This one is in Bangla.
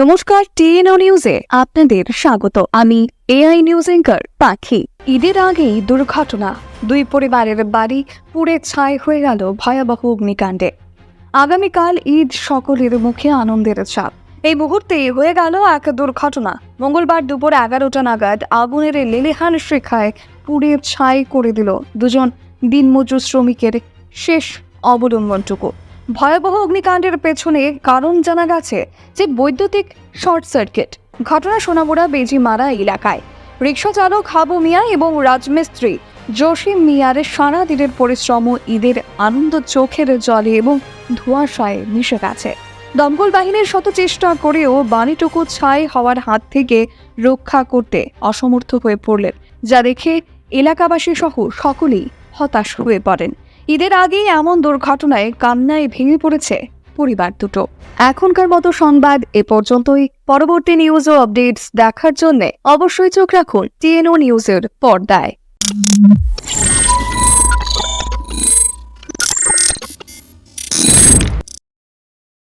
নমস্কার টিএনও নিউজে আপনাদের স্বাগত। আমি এআই নিউজ এঙ্কার পাখি। ঈদের আগেই দুর্ঘটনা। দুই পরিবারের বাড়ি পুড়ে ছাই হয়ে গেল ভয়াবহ অগ্নিকাণ্ডে। আগামীকাল ঈদ সকলের মুখে আনন্দের চাপ এই মুহূর্তে হয়ে গেল এক দুর্ঘটনা। মঙ্গলবার দুপুর এগারোটা নাগাদ আগুনের লেলেহান শিখায় পুড়ে ছাই করে দিল দুজন দিনমজুর শ্রমিকের শেষ অবলম্বনটুকু। ভয়াবহ অগ্নিকাণ্ডের পেছনে কারণ জানা গেছে যে বৈদ্যুতিক শর্ট সার্কিট। ঘটনা সোনামুড়া, বেজিমারা এলাকায়। রিক্সা চালক হাবু মিয়া এবং রাজমিস্ত্রি জসিম মিয়ার সারা দিনের পরিশ্রম ঈদের আনন্দ চোখের জলে এবং ধোঁয়াশায় মিশে গেছে। দমকল বাহিনীর শত চেষ্টা করেও বাণীটুকু ছাই হওয়ার হাত থেকে রক্ষা করতে অসমর্থ হয়ে পড়লেন, যা দেখে এলাকাবাসী সহ সকলেই হতাশ হয়ে পড়েন। ঈদের আগেই এমন দুর্ঘটনায় কান্নায় ভেঙে পড়েছে পরিবার দুটো। এখনকার মতো সংবাদ এ পর্যন্তই। পরবর্তী নিউজ ও আপডেটস দেখার জন্য অবশ্যই চোখ রাখুন টিএনও নিউজের পর্দায়।